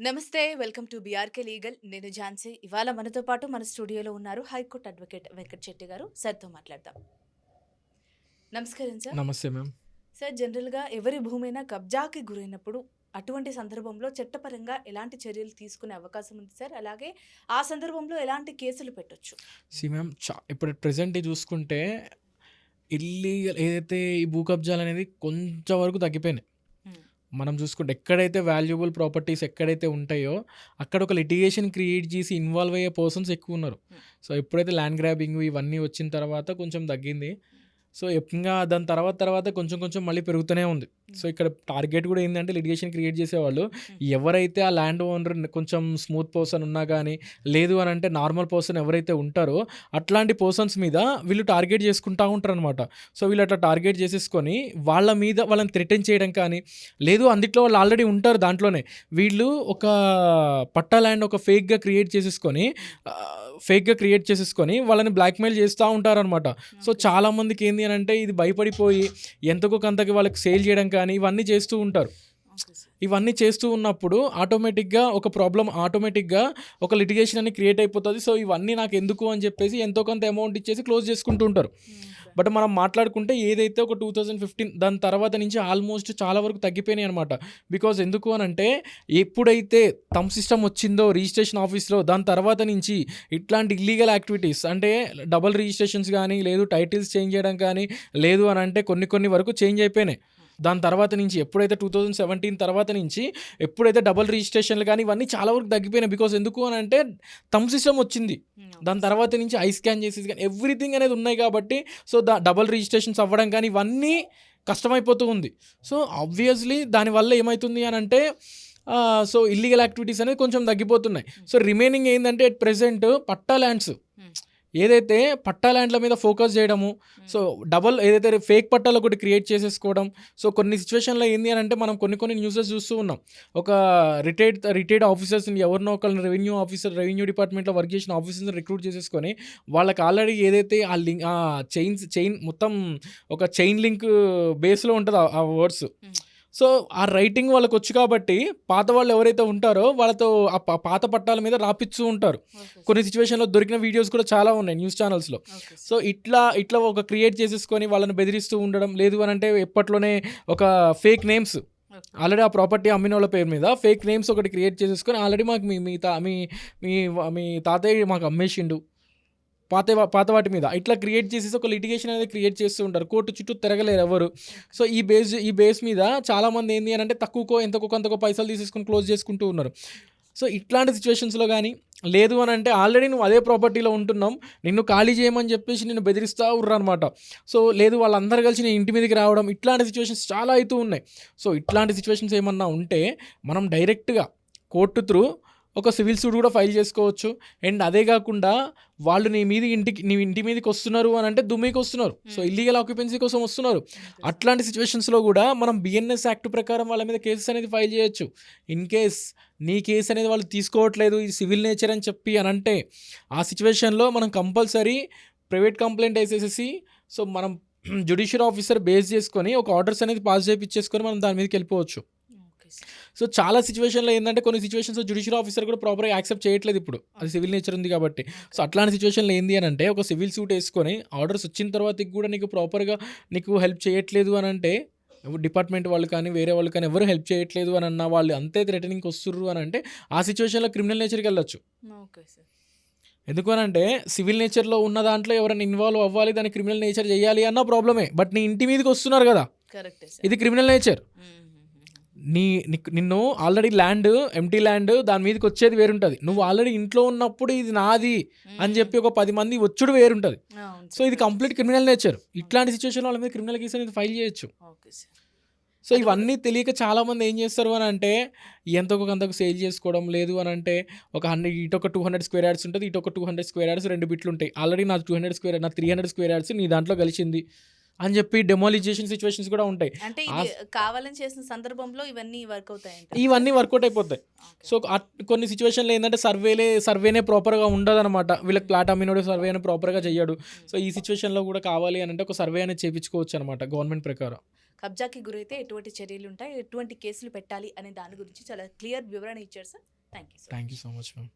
నమస్తే welcome to BRK legal. నేను ఝాన్సీ. ఇవాళ మనతో పాటు మన స్టూడియోలో ఉన్నారు హైకోర్టు అడ్వకేట్ వెంకట్ శెట్టి గారు. సార్తో మాట్లాడదాం. నమస్కారం సార్. నమస్తే మ్యామ్. సార్ జనరల్గా ఎవరి భూమైనా కబ్జాకి గురైనప్పుడు అటువంటి సందర్భంలో చట్టపరంగా ఎలాంటి చర్యలు తీసుకునే అవకాశం ఉంది సార్? అలాగే ఆ సందర్భంలో ఎలాంటి కేసులు పెట్టొచ్చు? సి మ్యామ్ చా ఇప్పుడు ప్రజెంట్ చూసుకుంటే ఇల్లీగల్ ఏదైతే ఈ భూ కబ్జాలు అనేది కొంచెం వరకు తగ్గిపోయినాయి. మనం చూసుకుంటే ఎక్కడైతే వాల్యుబుల్ ప్రాపర్టీస్ ఎక్కడైతే ఉంటాయో అక్కడ ఒక లిటిగేషన్ క్రియేట్ చేసి ఇన్వాల్వ్ అయ్యే పర్సన్స్ ఎక్కువ ఉన్నారు. Hmm. సో ఎప్పుడైతే ల్యాండ్ గ్రాబింగ్ ఇవన్నీ వచ్చిన తర్వాత కొంచెం తగ్గింది. సో ఇంకా దాని తర్వాత తర్వాత కొంచెం కొంచెం మళ్ళీ పెరుగుతూనే ఉంది. సో ఇక్కడ టార్గెట్ కూడా ఏంటంటే లిటిగేషన్ క్రియేట్ చేసేవాళ్ళు. ఎవరైతే ఆ ల్యాండ్ ఓనర్ కొంచెం స్మూత్ పర్సన్ ఉన్నా కానీ లేదు అని అంటే నార్మల్ పర్సన్ ఎవరైతే ఉంటారో అట్లాంటి పర్సన్స్ మీద వీళ్ళు టార్గెట్ చేసుకుంటా ఉంటారు అనమాట సో వీళ్ళు అట్లా టార్గెట్ చేసేసుకొని వాళ్ళ మీద వాళ్ళని థ్రెటన్ చేయడం కానీ లేదు అందుట్లో వాళ్ళు ఆల్రెడీ ఉంటారు దాంట్లోనే. వీళ్ళు ఒక పట్టా ల్యాండ్ ఒక ఫేక్గా క్రియేట్ చేసేసుకొని ఫేక్గా క్రియేట్ చేసేసుకొని వాళ్ళని బ్లాక్మెయిల్ చేస్తూ ఉంటారనమాట సో చాలా మందికి ఏంది అని అంటే ఇది భయపడిపోయి ఎంతకో కొంతకి వాళ్ళకి సేల్ చేయడం కానీ ఇవన్నీ చేస్తూ ఉంటారు. ఇవన్నీ చేస్తూ ఉన్నప్పుడు ఆటోమేటిక్గా ఒక ప్రాబ్లం ఆటోమేటిక్గా ఒక లిటిగేషన్ అని క్రియేట్ అయిపోతుంది. సో ఇవన్నీ నాకు ఎందుకు అని చెప్పేసి ఎంతో కొంత అమౌంట్ ఇచ్చేసి క్లోజ్ చేసుకుంటూ ఉంటారు. బట్ మనం మాట్లాడుకుంటే ఏదైతే ఒక టూ థౌజండ్ ఫిఫ్టీన్ దాని తర్వాత నుంచి ఆల్మోస్ట్ చాలా వరకు తగ్గిపోయినాయి అనమాట బికాజ్ ఎందుకు అని అంటే ఎప్పుడైతే తమ్ సిస్టమ్ వచ్చిందో రిజిస్ట్రేషన్ ఆఫీస్లో దాని తర్వాత నుంచి ఇట్లాంటి ఇల్లీగల్ యాక్టివిటీస్ అంటే డబల్ రిజిస్ట్రేషన్స్ కానీ లేదు టైటిల్స్ చేంజ్ చేయడం కానీ లేదు అని అంటే కొన్ని కొన్ని వరకు చేంజ్ అయిపోయినాయి. దాని తర్వాత నుంచి ఎప్పుడైతే టూ థౌజండ్ సెవెంటీన్ తర్వాత నుంచి ఎప్పుడైతే డబల్ రిజిస్ట్రేషన్లు కానీ ఇవన్నీ చాలా వరకు తగ్గిపోయినాయి. బికాజ్ ఎందుకు అని అంటే తమ్ సిస్టమ్ వచ్చింది. దాని తర్వాత నుంచి ఐ స్కాన్ చేసేసి కానీ ఎవ్రీథింగ్ అనేది ఉన్నాయి కాబట్టి సో దా డబల్ రిజిస్ట్రేషన్స్ అవ్వడం కానీ ఇవన్నీ కష్టమైపోతూ ఉంది. సో ఆబ్వియస్లీ దానివల్ల ఏమవుతుంది అని అంటే సో ఇల్లీగల్ యాక్టివిటీస్ అనేది కొంచెం తగ్గిపోతున్నాయి. సో రిమైనింగ్ ఏంటంటే అట్ ప్రెసెంట్ పట్టా ల్యాండ్స్. ఏదైతే పట్టా ల్యాండ్ల మీద ఫోకస్ చేయడము సో డబల్ ఏదైతే ఫేక్ పట్టాలు ఒకటి క్రియేట్ చేసేసుకోవడం సో కొన్ని సిచ్యువేషన్లో ఏంది అని అంటే మనం కొన్ని కొన్ని న్యూసెస్ చూస్తూ ఉన్నాం. ఒక రిటైర్డ్ రిటైర్డ్ ఆఫీసర్స్ని ఎవరినో ఒకళ్ళని రెవెన్యూ ఆఫీసర్ రెవెన్యూ డిపార్ట్మెంట్లో వర్క్ చేసిన ఆఫీసర్ని రిక్రూట్ చేసేసుకొని వాళ్ళకి ఆల్రెడీ ఏదైతే ఆ లింక్ ఆ చైన్స్ చైన్ మొత్తం ఒక చైన్ లింక్ బేస్లో ఉంటుంది ఆ వర్డ్స్ సో ఆ రైటింగ్ వాళ్ళకి వచ్చు కాబట్టి పాత వాళ్ళు ఎవరైతే ఉంటారో వాళ్ళతో ఆ పాత పట్టాల మీద రాపిస్తూ ఉంటారు. కొన్ని సిచ్యువేషన్లో దొరికిన వీడియోస్ కూడా చాలా ఉన్నాయి న్యూస్ ఛానల్స్లో సో ఇట్లా ఇట్లా ఒక క్రియేట్ చేసేసుకొని వాళ్ళని బెదిరిస్తూ ఉండడం లేదు అని అంటే ఎప్పట్లోనే ఒక ఫేక్ నేమ్స్ ఆల్రెడీ ఆ ప్రాపర్టీ అమ్మిన వాళ్ళ పేరు మీద ఫేక్ నేమ్స్ ఒకటి క్రియేట్ చేసేసుకొని ఆల్రెడీ మాకు మీ మీ తా మీ మీ మీ తాతయ్య మాకు అమ్మేసిండు. పాత పాత వాటి మీద. ఇట్లా క్రియేట్ చేసేసి ఒక లిటిగేషన్ అనేది క్రియేట్ చేస్తూ ఉంటారు. కోర్టు చుట్టూ తిరగలేరు ఎవరు. సో ఈ బేస్ ఈ బేస్ మీద చాలామంది ఏంది అని అంటే తక్కువకో ఎంతకో కొంతకో పైసలు తీసేసుకుని క్లోజ్ చేసుకుంటూ ఉన్నారు. సో ఇట్లాంటి సిచ్యువేషన్స్లో కానీ లేదు అని అంటే ఆల్రెడీ నువ్వు అదే ప్రాపర్టీలో ఉంటున్నాం. నిన్ను ఖాళీ చేయమని చెప్పేసి నిన్ను బెదిరిస్తూ ఉర్రు అనమాట సో లేదు వాళ్ళందరూ కలిసి నేను ఇంటి మీదకి రావడం ఇట్లాంటి సిచ్యువేషన్స్ చాలా అవుతూ ఉన్నాయి. సో ఇట్లాంటి సిచ్యువేషన్స్ ఏమన్నా ఉంటే మనం డైరెక్ట్గా కోర్టు త్రూ ఒక సివిల్ సూట్ కూడా ఫైల్ చేసుకోవచ్చు. అండ్ అదే కాకుండా వాళ్ళు నీ మీద ఇంటికి నీ ఇంటి మీదకి వస్తున్నారు అని అంటే దుమ్మికి వస్తున్నారు. సో ఇల్లీగల్ ఆక్యుపెన్సీ కోసం వస్తున్నారు. అట్లాంటి సిచ్యువేషన్స్లో కూడా మనం బిఎన్ఎస్ యాక్ట్ ప్రకారం వాళ్ళ మీద కేసెస్ అనేది ఫైల్ చేయొచ్చు. ఇన్ కేస్ నీ కేసు అనేది వాళ్ళు తీసుకోవట్లేదు ఇది సివిల్ నేచర్ అని చెప్పి అని అంటే ఆ సిచ్యువేషన్లో మనం కంపల్సరీ ప్రైవేట్ కంప్లైంట్ వేసేసేసి సో మనం జుడిషియల్ ఆఫీసర్ బేస్ చేసుకొని ఒక ఆర్డర్స్ అనేది పాస్ చేయించేసుకొని మనం దాని మీదకి వెళ్ళిపోవచ్చు. సో చాలా సిచ్యువేషన్లో ఏంటంటే కొన్ని సిచ్యువేషన్స్ జుడిషియల్ ఆఫీసర్ కూడా ప్రాపర్గా యాక్సెప్ట్ చేయట్లేదు ఇప్పుడు. అది సివిల్ నేచర్ ఉంది కాబట్టి. సో అట్లాంటి సిచ్యువేషన్లో ఏంది అని అంటే ఒక సివిల్ సూట్ వేసుకొని ఆర్డర్స్ వచ్చిన తర్వాత కూడా నీకు ప్రాపర్గా నీకు హెల్ప్ చేయట్లేదు అని అంటే డిపార్ట్మెంట్ వాళ్ళు కానీ వేరే వాళ్ళు కానీ ఎవరు హెల్ప్ చేయట్లేదు అని అన్న వాళ్ళు అంతే థ్రెటనింగ్కి వస్తుర్రు అని అంటే ఆ సిచ్యువేషన్లో క్రిమినల్ నేచర్కి వెళ్ళొచ్చు. Okay sir. ఎందుకు అని అంటే సివిల్ నేచర్లో ఉన్న దాంట్లో ఎవరైనా ఇన్వాల్వ్ అవ్వాలి దాన్ని క్రిమినల్ నేచర్ చేయాలి అన్న ప్రాబ్లమే. బట్ నీ ఇంటి మీదకి వస్తున్నారు కదా. ఇది క్రిమినల్ నేచర్. నీ నిన్ను ఆల్రెడీ ల్యాండ్ ఎంటీ ల్యాండ్ దాని మీదకి వచ్చేది వేరుంటుంది. నువ్వు ఆల్రెడీ ఇంట్లో ఉన్నప్పుడు ఇది నాది అని చెప్పి ఒక పది మంది వచ్చుడు వేరుంటుంది. సో ఇది కంప్లీట్ క్రిమినల్ నేచర్ ఇట్లాంటి సిచ్యువేషన్ వాళ్ళ మీద క్రిమినల్ కేసు అనేది ఫైల్ చేయొచ్చు. సో ఇవన్నీ తెలియక చాలా మంది ఏం చేస్తారు అని అంటే ఎంతకు కొంతకు సేల్ చేసుకోవడం లేదు అని అంటే ఒక హండ్రెడ్ ఇటు ఒక టూ హండ్రెడ్ స్క్వేర్ యార్డ్స్ ఉంటుంది ఇటు ఒక టూ హండ్రెడ్ స్క్వేర్ యార్డ్స్ రెండు బిట్లు ఉంటాయి ఆల్రెడీ నా టూ హండ్రెడ్ స్క్వేర్ నా త్రీ హండ్రెడ్ స్క్వేర్ యార్డ్స్ నీ దాంట్లో కలిసింది అని చెప్పి డెమాలిజేషన్ సిచ్యువేషన్స్ కూడా ఉంటాయి. అంటే ఇది కావాలని చేసిన సందర్భంలో ఇవన్నీ వర్క్ అవుతాయంట. ఇవన్నీ వర్కౌట్ అయిపోతాయి. సో కొన్ని సిచ్యువేషన్లో ఏంటంటే సర్వేలే సర్వేనే ప్రాపర్గా ఉండదు అనమాట వీళ్ళకి ప్లాట్ అమ్మినోడు సర్వే అని ప్రాపర్గా చెయ్యడు. సో ఈ సిచ్యువేషన్లో కూడా కావాలి అని అంటే ఒక సర్వే అనేది చేయించుకోవచ్చు అనమాట గవర్నమెంట్ ప్రకారం. కబ్జాకి గురైతే ఎటువంటి చర్యలు ఉంటాయి? ఎటువంటి కేసులు పెట్టాలి అనే దాని గురించి చాలా క్లియర్ వివరణ ఇచ్చారు sir thank you thank you so much ma'am